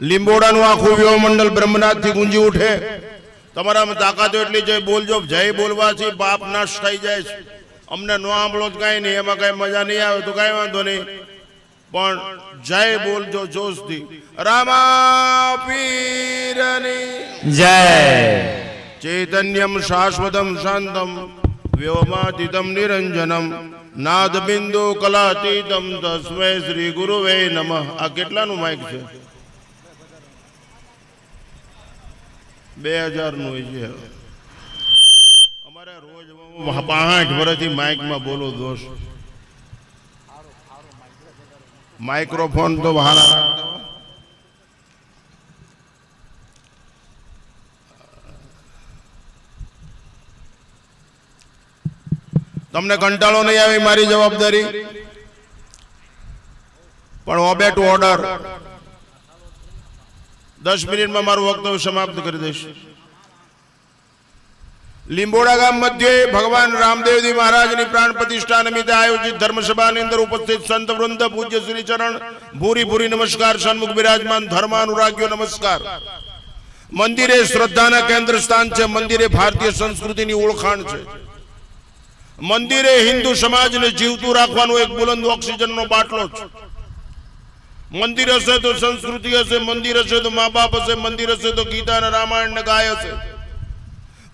લીંબોડાનું આખું વ્યવમંડળ બ્રહ્મનાથથી ગુંજી ઉઠે. તમારામાં તાકાતો એટલી જય બોલજો જય બોલવાથી પાપ નાશ થઈ જાય છે. અમને ન આંબળો તો કાંઈ નહીં એમાં કાંઈ મજા નહીં આવે તો કાંઈ વાંધો નહીં. પણ જય બોલજો જોશથી. રામા પીરની જય. ચૈતન્યમ શાશ્વતમ શાંતમ વ્યોમાતીતમ નિરંજનમ નાદ બિંદુ કલાતીતમ તસ્મૈ શ્રી ગુરુવે નમઃ. આ કેટલાનું માઇક છે? બે હજારનું હોય છે. અમારે રોજ પાંચ વર્ષથી માઇકમાં બોલો દોષ માઇક્રોફોન તો બહાર તમને કંટાળો નહીં આવે મારી જવાબદારી? પણ ઓબે ટુ ઓર્ડર દસ મિનિટમાં મારું વક્તવ્ય સમાપ્ત કરી દઈશ. લીંબોડા ગામ મધ્યે ભગવાન રામદેવજી મહારાજની પ્રાણ પ્રતિષ્ઠા નિમિત્તે આયોજિત ધર્મસભાની અંદર ઉપસ્થિત સંત વૃંદ પૂજ્ય શ્રી ચરણ ભૂરી ભૂરી નમસ્કાર, સન્મુખ બિરાજમાન ધર્માનુરાગ્યો નમસ્કાર. મંદિરે શ્રદ્ધાના કેન્દ્ર સ્થાન છે, મંદિરે ભારતીય સંસ્કૃતિની ઓળખાણ છે. મંદિરે હિન્દુ સમાજને જીવતું રાખવાનો એક બુલંદ ઓક્સિજનનો બાટલો છે. મંદિર હશે તો સંસ્કૃતિ હશે, મંદિર હશે તો મા બાપ હશે, મંદિર હશે તો ગીતા અને રામાયણ ને ગાય હશે.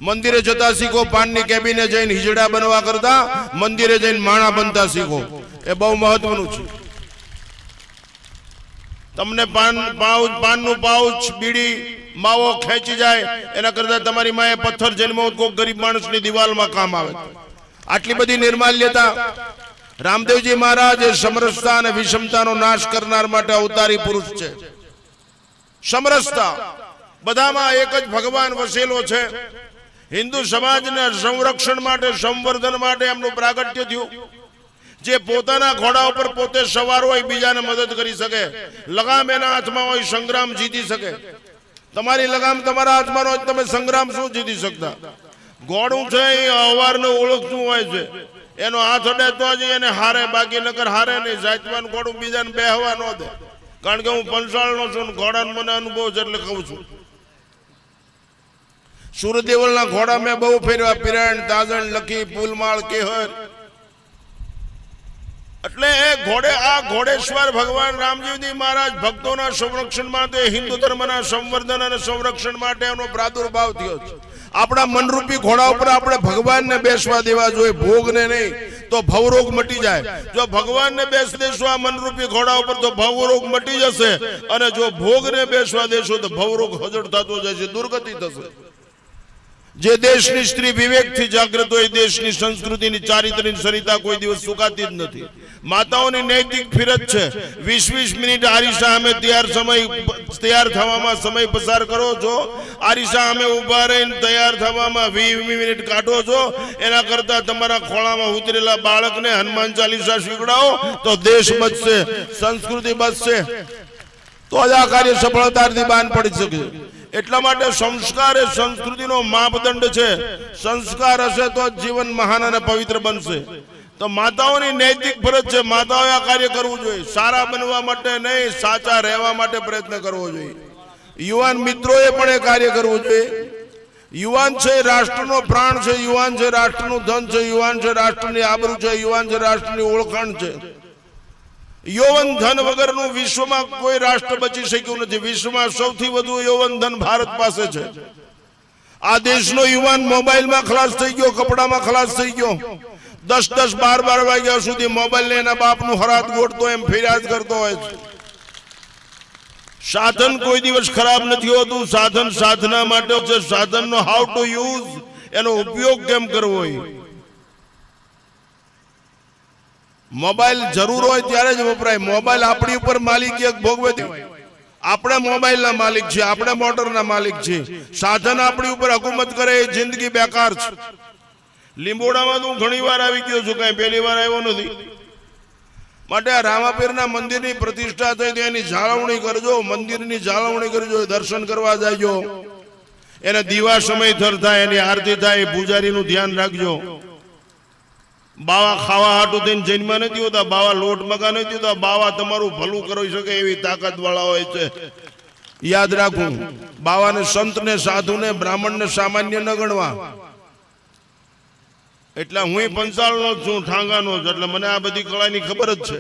મંદિરે જતા શીખો, પાનની કેબિને જઈને હિજડા બનવા કરતા, મંદિરે જઈને માણા બનતા શીખો. એ બહુ મહત્વનું છે. તમને પાન, પાઉચ, પાનનું પાઉચ, બીડી, માવો ખેંચી જાય, એના કરતા તમારી માએ પથ્થર જન્મ કોઈ ગરીબ માણસની દિવાલમાં કામ આવે. આટલી બધી નિર્માલ્યતા રામદેવજી મહારાજ એ સમરસતા અને વિષમતાનો નાશ કરનાર માટે અવતારી પુરુષ છે. સમરસતા બધામાં એક જ ભગવાન વસેલો છે. હિન્દુ સમાજના સંરક્ષણ માટે, સંવર્ધન માટે એમનું પ્રાગટ્ય થયું. જે પોતાના ઘોડા ઉપર પોતે સવાર હોય, બીજાને મદદ કરી શકે. લગામ એના હાથમાં હોય, સંગ્રામ જીતી શકે. તમારી લગામ તમારા હાથમાં હોય તમે સંગ્રામ શું જીતી શકતા? ઘોડું છે, એ અવારને ઓળખતું હોય છે. એનો હાથ અડે તો જ એને હારે બાકી, નકર હારે નહીં. જાતવાન ઘોડું બીજાને બેહવા ન દે. કારણ કે હું પંચાળનો છું ઘોડાનો મને અનુભવ છે એટલે કહું છું. સુરદેવલના ઘોડા મેં બહુ ફેરવા પિરાણ તાજણ, લખી પુલમાળ કેહર. એટલે એ ઘોડે, આ ઘોડેશ્વર ભગવાન રામજીવજી મહારાજ ભક્તોના સંરક્ષણ માટે, હિન્દુ ધર્મના સંવર્ધન અને સંરક્ષણ માટે એનો પ્રાદુર્ભાવ થયો છે. આપણા મનરૂપી ઘોડા ઉપર આપણે ભગવાનને બેસવા દેવા જોઈએ, ભોગને નહીં, તો ભવરોગ મટી જાય. જો ભગવાનને બેસ દેશો આ મનરૂપી ઘોડા ઉપર, તો ભવરોગ મટી જશે. અને જો ભોગને બેસવા દેશો, તો ભવરોગ હજળ થતો જશે દુર્ગતિ થશે. જે દેશની સ્ત્રી વિવેકથી જાગૃત હોય દેશની સંસ્કૃતિની, ચારિત્રની સરિતા કોઈ દિવસ સુકાતી જ નથી. માતાઓની નૈતિક ફિરત છે. વીસ વીસ મિનિટ આરીસા અમે તૈયાર સમય તૈયાર થવામાં સમય પસાર કરો છો. આરીસા અમે ઊભા રહીને તૈયાર થવામાં વીસ મિનિટ કાઢો છો. એના કરતાં તમારા ખોળામાં ઉતરેલા બાળકને હનુમાન ચાલીસા શીખડાવો તો દેશ બચશે, સંસ્કૃતિ બચશે. તો જ આ કાર્ય સફળતાથી બાન પડી શકે. એટલા માટે સંસ્કાર એ સંસ્કૃતિનો માપદંડ છે. સંસ્કાર હશે તો જીવન મહાન અને પવિત્ર બનશે. તો માતાઓની નૈતિક ફરજ છે, માતાઓએ આ કાર્ય કરવું જોઈએ. સારા બનવા માટે નહીં, સાચા રહેવા માટે પ્રયત્ન કરવો જોઈએ. યુવાન મિત્રોએ પણ એ કાર્ય કરવું જોઈએ. યુવાન છે, રાષ્ટ્રનો પ્રાણ છે, યુવાન છે, રાષ્ટ્રનું ધન છે, યુવાન છે, રાષ્ટ્રની આબરૂ છે, યુવાન છે, રાષ્ટ્રની ઓળખાણ છે. યૌવન ધન વગરનું વિશ્વમાં કોઈ રાષ્ટ્ર બચી શક્યું નથી. વિશ્વમાં સૌથી વધુ યૌવન ધન ભારત પાસે છે. આ દેશનો યુવાન મોબાઈલમાં ખલાસ થઈ ગયો, કપડામાં ખલાસ થઈ ગયો. દસ દસ બાર બાર વાગ્યા સુધી મોબાઈલ ને એના બાપનું હરાત ગોઠતો, એમ ફરિયાદ કરતો હોય છે. સાધન કોઈ દિવસ ખરાબ નથી હોતું. સાધન સાધના માટે છે સાધનનો હાઉ ટુ યુઝ એનો ઉપયોગ કેમ કરવો એ? મોબાઈલ જરૂર હોય ત્યારે જ વપરાય. મોબાઈલ આપણી ઉપર માલિકી એક ભોગવે છે. આપણે મોબાઈલના માલિક છીએ આપણે મોટરના માલિક છીએ સાધન આપણી ઉપર હકુમત કરે, એ જિંદગી બેકાર છે. લીંબોડામાં હું ઘણી વાર આવી ગયો છું, કઈ પહેલી વાર આવ્યો નથી. માટે આ રામાપીરના મંદિરની પ્રતિષ્ઠા થઈ તો એની જાળવણી કરજો, મંદિરની જાળવણી કરજો દર્શન કરવા જાયજો. એને દીવા સમય થર થાય, એની આરતી થાય પૂજારીનું ધ્યાન રાખજો. બાવા ખાવા હાટું થઈને જન્મા નથી હોતા, બાવા લોટ મગા નથી હોતા, બાવા તમારું ભલું કરી શકે એવી તાકાત વાળા હોય છે. યાદ રાખવું બાવાને સંતને, સાધુને, બ્રાહ્મણને સામાન્ય ન ગણવા. એટલે હું પંચાળનો છું, ઠાંગાનો જ, એટલે મને આ બધી કળાની ખબર જ છે.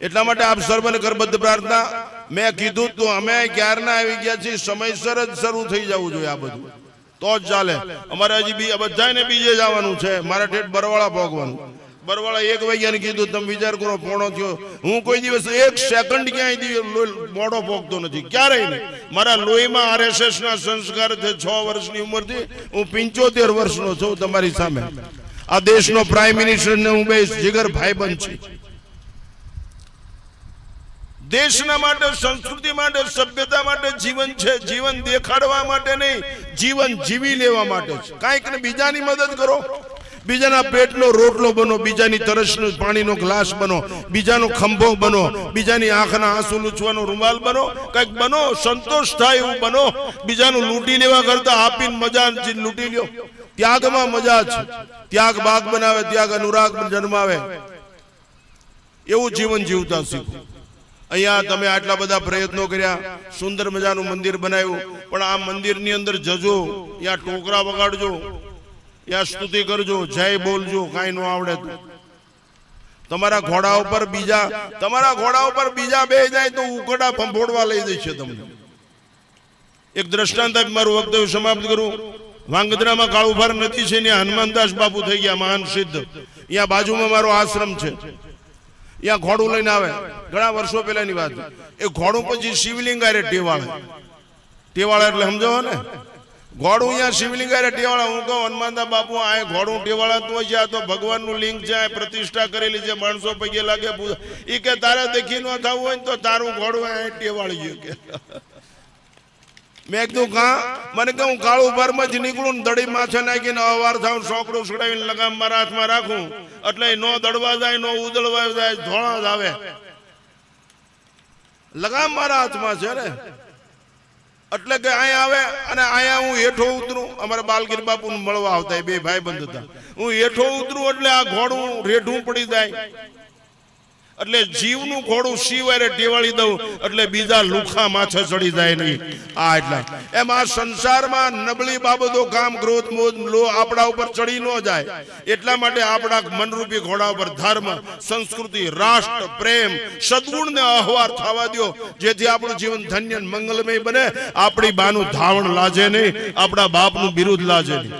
એટલા માટે આપ સર્વને કરબદ્ધ પ્રાર્થના, મેં કીધું તું અમે ક્યારના આવી ગયા છીએ, સમયસર જ શરૂ થઈ જવું જોઈએ આ બધું. તો જ ચાલે. અમારે હજી બી બધાને બીજે જવાનું છે, મારા ઠેઠ બરવાળા ભોગવાનું. બરવાળા એક વાગ્યાને કીધું, તમે વિચાર કરો, પોણો થયો. હું કોઈ દિવસ એક સેકન્ડ ક્યાંય મોડો ભોગતો નથી. ક્યારેય નહીં. મારા લોહીમાં આરએસએસ ના સંસ્કાર છે છ વર્ષની ઉંમરથી. હું પિંચોતેર વર્ષનો છું તમારી સામે. આ દેશનો પ્રાઇમ મિનિસ્ટર ને હું બે જીગર ભાઈબંધ છું. દેશના માટે, સંસ્કૃતિ માટે, સભ્યતા માટે જીવન છે. જીવન દેખાડવા માટે નહીં, જીવન જીવી લેવા માટે છે. કાંઈક ને બીજાની મદદ કરો. બીજાના પેટનો રોટલો બનો, બીજાની તરસનો પાણીનો ગ્લાસ બનો, બીજાનો ખંભો બનો, બીજાની આંખના આંસુ લૂછવાનો રૂમાલ બનો. કંઈક બનો, સંતોષ થાય એવું બનો. બીજાનું લૂંટી લેવા કરતા આપીને મજા લૂંટી લ્યો. ત્યાગમાં મજા છે. ત્યાગ બાગ બનાવે, ત્યાગ અનુરાગ જન્માવે. એવું જીવન જીવતા શીખો. અહીંયા તમે આટલા બધા પ્રયત્નો કર્યા. સુંદર મજાનું મંદિર બનાવ્યું. પણ આ મંદિરની અંદર જજો. યા ટોકરા વગાડજો. યા સ્તુતિ કરજો. જય બોલજો. કાંઈ ન આવડે તો. તમારા ઘોડા ઉપર બીજા તમારા ઘોડા ઉપર બીજા બે જાય તો ઉકડા ફંફોડવા લઈ દેશે તમને. એક દ્રષ્ટાંત આપી મારું વક્તવ્ય સમાપ્ત કરું. વાંગદરામાં કાળુભાર નથી છે ને હનુમાનદાસ બાપુ થઈ ગયા મહાન સિદ્ધ. અહીંયા બાજુમાં મારો આશ્રમ છે. ત્યાં ઘોડું લઈને આવે. ઘણા વર્ષો પહેલાની વાત એ ઘોડું પછી શિવલિંગ આરે ટેવાળે. ટેવાળા એટલે સમજો ને? ઘોડું અહીંયા શિવલિંગ આરે ટેવાળા. હું કહું, હનુમાનદા બાપુ, આ ઘોડું ટેવાળાતું છે આ તો ભગવાનનું લિંગ છે, આ પ્રતિષ્ઠા કરેલી છે, માણસો પગે લાગે એ કે, તારે દેખી ન થવું હોય ને તો તારું ઘોડું આ ટેવાળી ગયું કે. મેં કીધું કા મને કે હું કાળું જ નીકળું ને દડી માથે નાખીને અવાર થાઉં, સોકડું છોડાવીને લગામ મારા હાથમાં રાખું. એટલે નો દડવા જાય, નો ઉદળવા જાય, ધોળા જ આવે. લગામ મારા હાથમાં છે ને. એટલે કે અહીંયા આવે અને અહીંયા હું હેઠો ઉતરું. અમારા બાલગીર બાપુ મળવા આવતા બે ભાઈ બંધ હતા. હું હેઠો ઉતરું એટલે આ ઘોડું રેઢું પડી જાય. એટલે જીવનું ઘોડું શિવારે ટેવાળી દઉં એટલે બીજા લુખા માથે ચડી જાય નહીં. આ એટલા. એમ આ સંસારમાં નબળી બાબતો કામ ક્રોધ મોજ લો આપણા ઉપર ચડી ન જાય. એટલા માટે આપણા મનરૂપી ઘોડા ઉપર ધર્મ સંસ્કૃતિ રાષ્ટ્ર પ્રેમ સદગુણને અહવાર થવા દો જેથી આપણું જીવન ધન્ય મંગલમય બને. આપણી બાનું ધાવણ લાજે નહીં. આપણા બાપનું બિરુદ લાજે નહીં.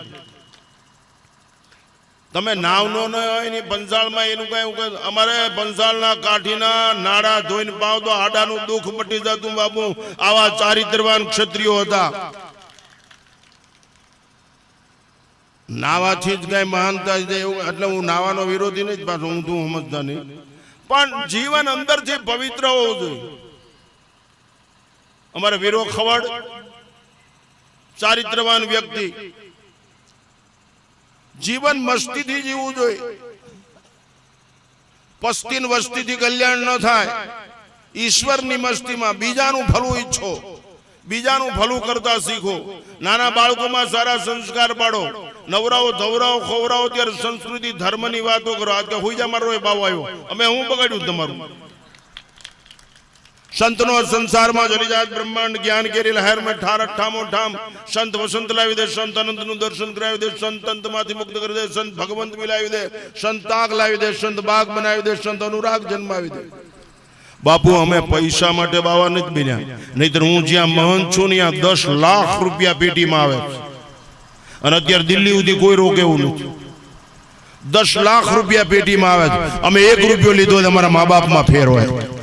તમે નાવનો ન હોય ને પંચાળમાં એનું કઈ અમારે પંચાળના કાઠીના નાડા ધોઈને પાવ તો આડાનું દુઃખ મટી જતું બાબુ. આવા ચારિત્રવાન ક્ષત્રિયો હતા. નાવાથી જ કઈ મહાનતા એવું એટલે હું નાવાનો વિરોધી નહીં પાછો. હું તું સમજતા નહીં પણ જીવન અંદરથી પવિત્ર હોવું જોઈએ. અમારે વીરો ખવડ, ચારિત્રવાન વ્યક્તિ જીવન મસ્તીથી જીવવું જોઈએ. પસ્તીન વસ્તીથી કલ્યાણ ન થાય. ઈશ્વરની મસ્તીમાં બીજાનું ભલું ઈચ્છો. બીજાનું ભલું કરતા શીખો. નાના બાળકોમાં સારા સંસ્કાર પાડો. નવરાઓ, ધવરાઓ, ખોવરાઓ, ત્યારે સંસ્કૃતિ, ધર્મની વાતો કરો. આજે હોઈ જા મારો એ બાવ આવ્યો. અમે હું બગાડ્યું તમારું? સંતનો સંસારમાં જલિજાત બ્રહ્માંડ જ્ઞાન કેરી લહેરમાં ઠાર અઠ્ઠામો ઠામ. સંત વસંત લાવી દે, સંત અનંતનું દર્શન કરાવી દે, સંત અંતમાંથી મુક્ત કરી દે, સંત ભગવંત મિલાવી દે, સંત તાક લાવી દે, સંત બાગ બનાવી દે, સંત અનુરાગ જન્માવી દે. બાપુ, અમે પૈસા માટે બાવા નથી બન્યા નહીતર હું જ્યાં મહંત છું ત્યાં દસ લાખ રૂપિયા પેટીમાં આવે. અને અત્યારે દિલ્હી સુધી કોઈ રોકે એવું નથી. દસ લાખ રૂપિયા પેટીમાં આવે છે. અમે એક રૂપિયો લીધો અમારા મા બાપમાં ફેર હોય.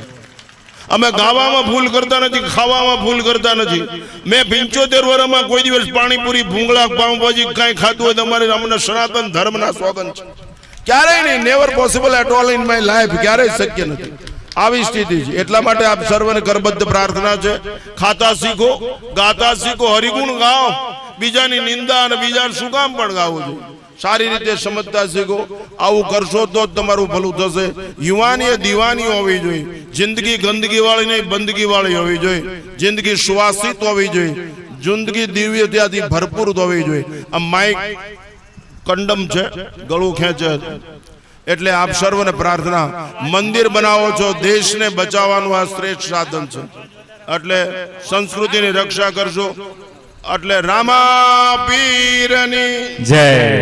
અમે ગાવામાં ભૂલ કરતા નથી, ખાવામાં ભૂલ કરતા નથી. મેં પંચોતેર વર્ષમાં કોઈ દિવસ પાણીપુરી, ભૂંગળા, પાઉંભાજી કાંઈ ખાધું હોય તમારે અમને સનાતન ધર્મના સ્વાગત છે. ક્યારેય નહીં never possible at all in my life ક્યારેય શક્ય નથી. આવી સ્થિતિ છે. એટલા માટે આપ સર્વને કરબદ્ધ પ્રાર્થના છે. ખાતા શીખો, ગાતા શીખો, હરિગુણ ગાઓ. બીજાની નિંદા અને બીજા શું કામ પણ ગાવું જોઈએ? સારી રીતે સમજતા શીખો. આવું કરશો તો જ તમારું ભલું થશે. યુવાની દીવાની હોવી જોઈએ. જિંદગી ગંદકી વાળી નહીં બંદગી વાળી હોવી જોઈએ. જિંદગી સુવાસિત હોવી જોઈએ. જિંદગી દિવ્યતાથી ભરપૂર હોવી જોઈએ. આ માઇક કંડમ છે, ગળું ખેંચે. એટલે આપ સર્વને પ્રાર્થના, મંદિર બનાવો છો, દેશને બચાવવાનું આ શ્રેષ્ઠ સાધન છે. એટલે સંસ્કૃતિની રક્ષા કરજો એટલે રામા પીરની જય.